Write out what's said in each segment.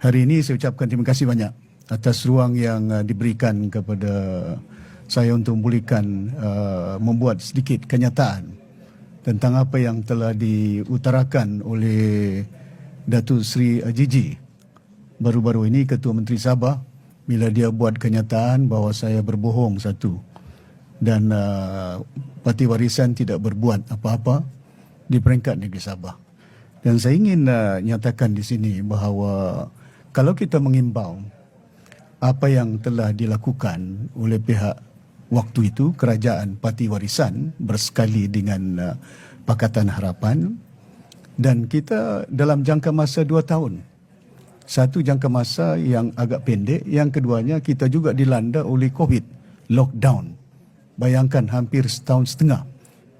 Hari ini saya ucapkan terima kasih banyak atas ruang yang uh, diberikan kepada saya untuk memulihkan uh, membuat sedikit kenyataan tentang apa yang telah diutarakan oleh Datuk Seri Ajiji baru-baru ini Ketua Menteri Sabah bila dia buat kenyataan bahawa saya berbohong satu dan uh, parti warisan tidak berbuat apa-apa di peringkat negeri Sabah. Dan saya ingin uh, nyatakan di sini bahawa kalau kita mengimbau apa yang telah dilakukan oleh pihak waktu itu kerajaan parti warisan bersekali dengan uh, Pakatan Harapan dan kita dalam jangka masa dua tahun. Satu jangka masa yang agak pendek yang keduanya kita juga dilanda oleh COVID lockdown. Bayangkan hampir setahun setengah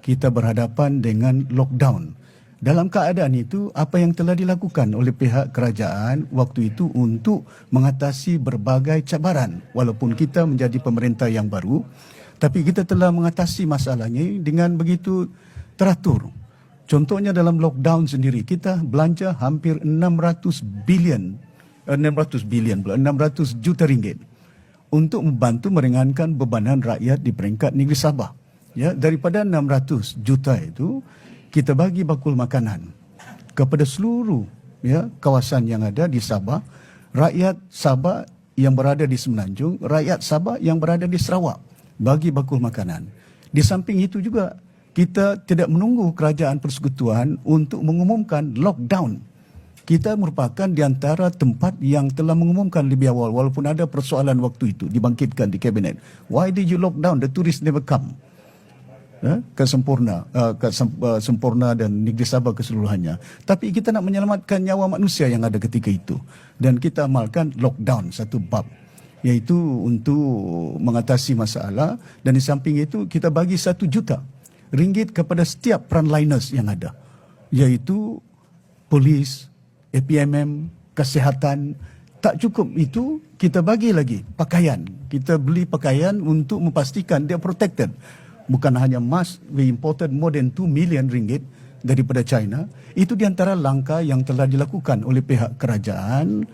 kita berhadapan dengan lockdown dalam keadaan itu apa yang telah dilakukan oleh pihak kerajaan waktu itu untuk mengatasi berbagai cabaran walaupun kita menjadi pemerintah yang baru tapi kita telah mengatasi masalahnya dengan begitu teratur. Contohnya dalam lockdown sendiri kita belanja hampir 600 bilion eh, 600 bilion pula 600 juta ringgit untuk membantu meringankan bebanan rakyat di peringkat negeri Sabah. Ya daripada 600 juta itu kita bagi bakul makanan kepada seluruh ya kawasan yang ada di Sabah, rakyat Sabah yang berada di Semenanjung, rakyat Sabah yang berada di Sarawak bagi bakul makanan. Di samping itu juga kita tidak menunggu kerajaan persekutuan untuk mengumumkan lockdown. Kita merupakan di antara tempat yang telah mengumumkan lebih awal walaupun ada persoalan waktu itu dibangkitkan di kabinet. Why did you lock down? The tourists never come ya, ke sempurna ke sem, uh, sempurna dan negeri Sabah keseluruhannya. Tapi kita nak menyelamatkan nyawa manusia yang ada ketika itu. Dan kita amalkan lockdown satu bab iaitu untuk mengatasi masalah. Dan di samping itu kita bagi satu juta ringgit kepada setiap frontliners yang ada. Iaitu polis APMM kesihatan. Tak cukup itu kita bagi lagi pakaian. Kita beli pakaian untuk memastikan dia protected bukan hanya emas, we imported more than 2 million ringgit daripada China. Itu di antara langkah yang telah dilakukan oleh pihak kerajaan